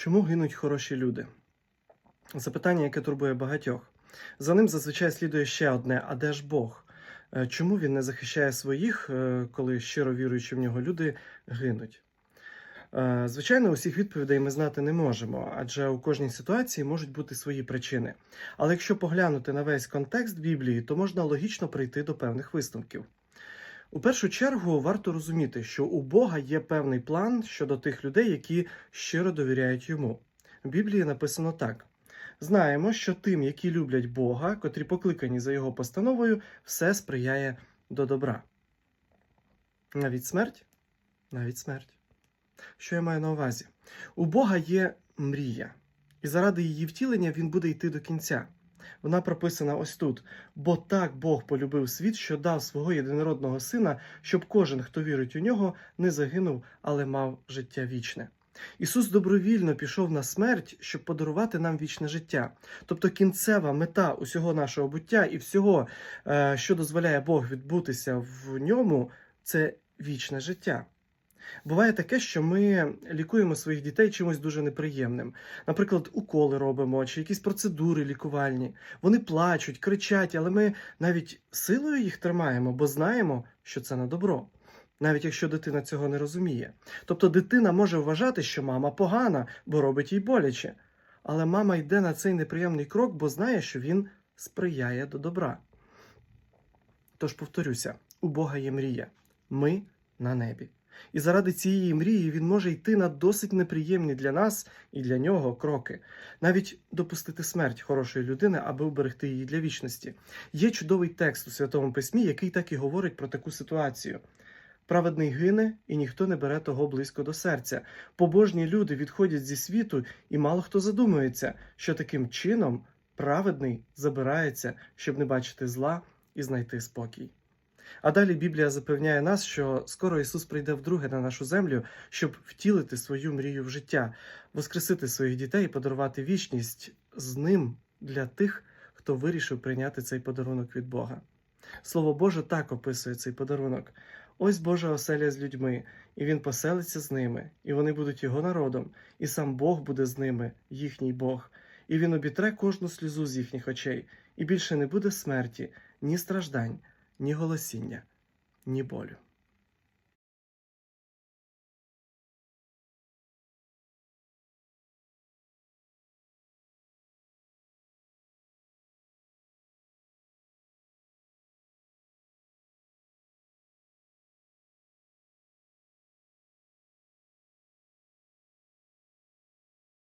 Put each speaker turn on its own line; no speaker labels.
Чому гинуть хороші люди? Запитання, яке турбує багатьох. За ним зазвичай слідує ще одне: а де ж Бог? Е, Чому він не захищає своїх, е, коли щиро віруючи в нього люди гинуть? Е, Звичайно, усіх відповідей ми знати не можемо, адже у кожній ситуації можуть бути свої причини. Але якщо поглянути на весь контекст Біблії, то можна логічно прийти до певних висновків. У першу чергу варто розуміти, що у Бога є певний план щодо тих людей, які щиро довіряють йому. В Біблії написано так: знаємо, що тим, які люблять Бога, котрі покликані за його постановою, все сприяє до добра. Навіть смерть? Навіть смерть. Що я маю на увазі? У Бога є мрія, і заради її втілення він буде йти до кінця. Вона прописана ось тут. Бо так Бог полюбив світ, що дав свого єдинородного сина, щоб кожен, хто вірить у нього, не загинув, але мав життя вічне. Ісус добровільно пішов на смерть, щоб подарувати нам вічне життя. Тобто кінцева мета усього нашого буття і всього, е, що дозволяє Бог відбутися в ньому, це вічне життя. Буває таке, що ми лікуємо своїх дітей чимось дуже неприємним. Наприклад, уколи робимо чи якісь процедури лікувальні. Вони плачуть, кричать, але ми навіть силою їх тримаємо, бо знаємо, що це на добро. Навіть якщо дитина цього не розуміє. Тобто дитина може вважати, що мама погана, бо робить їй боляче. Але мама йде на цей неприємний крок, бо знає, що він сприяє до добра. Тож повторюся: у Бога є мрія. Ми на небі. І заради цієї мрії він може йти на досить неприємні для нас і для нього кроки, навіть допустити смерть хорошої людини, аби уберегти її для вічності. Є чудовий текст у Святому Письмі, який так і говорить про таку ситуацію. Праведний гине, і ніхто не бере того близько до серця. Побожні люди відходять зі світу, і мало хто задумується, що таким чином праведний забирається, щоб не бачити зла і знайти спокій. А далі Біблія запевняє нас, що скоро Ісус прийде вдруге на нашу землю, щоб втілити свою мрію в життя, воскресити своїх дітей і подарувати вічність з ним для тих, хто вирішив прийняти цей подарунок від Бога. Слово Боже так описує цей подарунок. Ось Божа оселя з людьми, і Він поселиться з ними, і вони будуть його народом, і сам Бог буде з ними, їхній Бог, і він обітре кожну сльозу з їхніх очей, і більше не буде смерті, ні страждань ні голосіння, ні болю.